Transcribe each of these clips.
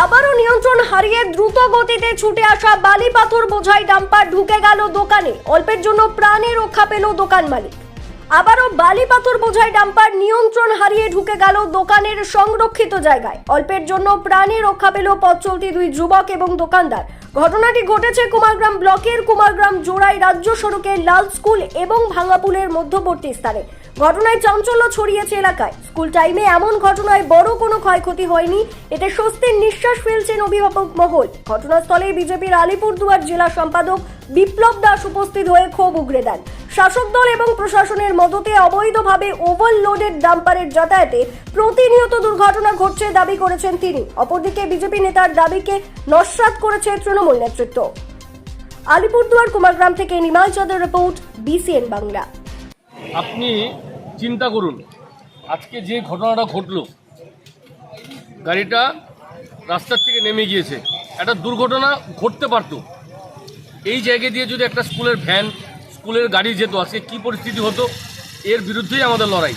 আবারও নিয়ন্ত্রণ হারিয়ে দ্রুত গতিতে ছুটে আসা বালি পাথর বোঝাই ডাম্পার ঢুকে গেল দোকানে। অল্পের জন্য প্রাণে রক্ষা পেল দোকান মালিক। আবারও বালি পাথর বোঝাই ডাম্পার নিয়ন্ত্রণ হারিয়ে ঢুকে গেল দোকানের সংরক্ষিত জায়গায়। অল্পের জন্য প্রাণে রক্ষা পেল পথ চলতি দুই যুবক এবং দোকানদার। ঘটনাটি ঘটেছে কুমারগ্রাম ব্লকের কুমারগ্রাম জোড়াই রাজ্য সড়কের লাল স্কুল এবং ভাঙ্গাপুলের মধ্যবর্তী স্থানে। ঘটনায় চাঞ্চল্য ছড়িয়েছে এলাকায়। স্কুল টাইমে এমন ঘটনায় বড় কোনো ক্ষয়ক্ষতি হয়নি, এতে স্বস্তির নিঃশ্বাস ফেলছেন অভিভাবক মহল। ঘটনাস্থলে বিজেপির আলিপুরদুয়ার জেলা সম্পাদক বিপ্লব দাস উপস্থিত হয়ে ক্ষোভ উগরে দেন। শাসক দল এবং প্রশাসনের মদতে অবৈধভাবে ওভারলোডেড ডাম্পারের যাতায়াতে প্রতিনিয়ত দুর্ঘটনা ঘটছে দাবি করেছেন তিনি। অপরদিকে বিজেপি নেতার দাবিকে নস্বাত করেছে তৃণমূল নেতৃত্ব। আলিপুরদুয়ার কুমারগ্রাম থেকে নিমাই চাঁদের রিপোর্ট, বিসিএন বাংলা। আপনি চিন্তা করুন, আজকে যে ঘটনাটা ঘটলো, গাড়িটা রাস্তার থেকে নেমে গিয়েছে। একটা দুর্ঘটনা ঘটতে পারতো। এই জায়গা দিয়ে যদি একটা স্কুলের ভ্যান, স্কুলের গাড়ি যেত, আজকে কী পরিস্থিতি হতো, এর বিরুদ্ধেই আমাদের লড়াই।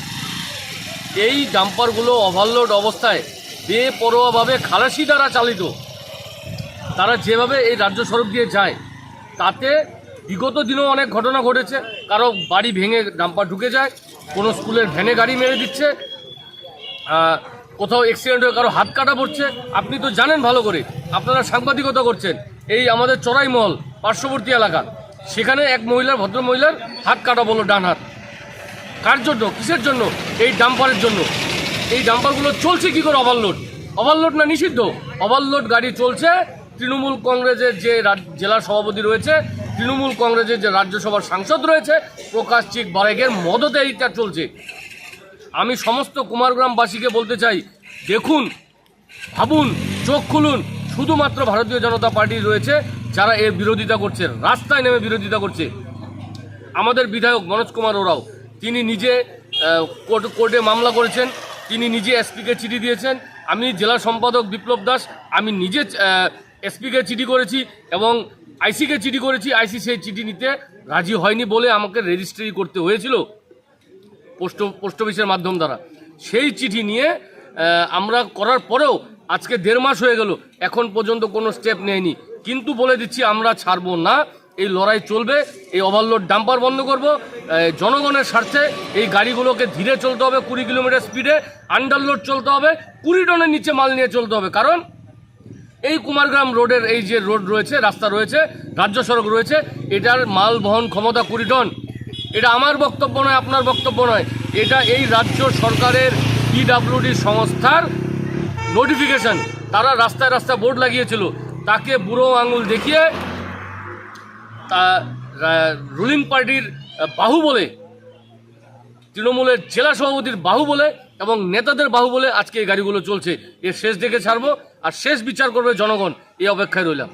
এই ডাম্পারগুলো ওভারলোড অবস্থায় বেপরোয়াভাবে খালাসি দ্বারা চালিত। তারা যেভাবে এই রাজ্য সড়ক দিয়ে যায়, তাতে বিগত দিনেও অনেক ঘটনা ঘটেছে। কারও বাড়ি ভেঙে ডাম্পার ঢুকে যায়, কোনো স্কুলের ভ্যানে গাড়ি মেরে দিচ্ছে কোথাও অ্যাক্সিডেন্ট হয়ে কারও হাত কাটা পড়ছে। আপনি তো জানেন ভালো করে, আপনারা সাংবাদিকতা করছেন, এই আমাদের চড়াই মহল পার্শ্ববর্তী এলাকা। সেখানে এক মহিলার, ভদ্র মহিলার হাত কাটা বলো ডান হাত। কার জন্য? কিসের জন্য? এই ডাম্পারের জন্য। এই ডাম্পারগুলো চলছে কি করে? ওভারলোড ওভারলোড না নিষিদ্ধ? ওভারলোড গাড়ি চলছে তৃণমূল কংগ্রেসের যে জেলা সভাপতি রয়েছে, তৃণমূল কংগ্রেসের যে রাজ্যসভার সাংসদ রয়েছে, প্রকাশ চিক বারেগের মদতে এইটা চলছে। আমি সমস্ত কুমারগ্রামবাসীকে বলতে চাই, দেখুন, ভাবুন, চোখ খুলুন, শুধুমাত্র ভারতীয় জনতা পার্টি রয়েছে, যারা এর বিরোধিতা করছে, রাস্তায় নেমে বিরোধিতা করছে। আমাদের বিধায়ক মনোজ কুমার ওরাও, তিনি নিজে কোর্ট- কোর্টে মামলা করেছেন, তিনি নিজে এসপিকে চিঠি দিয়েছেন, আমি জেলা সম্পাদক বিপ্লব দাস, আমি নিজে এসপিকে চিঠি করেছি এবং আইসিকে চিঠি করেছি। আইসি সেই চিঠি নিতে রাজি হয়নি বলে আমাকে রেজিস্ট্রি করতে হয়েছিল পোস্ট পোস্ট অফিসের মাধ্যম দ্বারা। সেই চিঠি নিয়ে আমরা করার পরেও আজকে দেড় মাস হয়ে গেল, এখন পর্যন্ত কোনো স্টেপ নেয়নি। কিন্তু বলে দিচ্ছি, আমরা ছাড়বো না। এই লড়াই চলবে, এই ওভারলোড ডাম্পার বন্ধ করব। জনগণের স্বার্থে এই গাড়িগুলোকে ধীরে চলতে হবে, কুড়ি কিলোমিটার স্পিডে আন্ডারলোড চলতে হবে, কুড়ি টনের নিচে মাল নিয়ে চলতে হবে। কারণ এই কুমারগ্রাম রোডের এই যে রোড রয়েছে, রাস্তা রয়েছে, রাজ্য সড়ক রয়েছে, এটার মাল বহন ক্ষমতা কুড়ি টন। এটা আমার বক্তব্য নয়, আপনার বক্তব্য নয়। এটা এই রাজ্য সরকারের পিডাব্লিউডি সংস্থার নোটিফিকেশন তারা রাস্তায় রাস্তায় বোর্ড লাগিয়েছিল। তাকে বুড়ো আঙুল দেখিয়ে তা রুলিং পার্টির বাহু বলে, তৃণমূলের জেলা সভাপতির বাহু বলে এবং নেতাদের বাহুবলে আজকে এই গাড়িগুলো চলছে। এর শেষ দেখে ছাড়বো, আর শেষ বিচার করবে জনগণ। এই অপেক্ষায় রইলাম।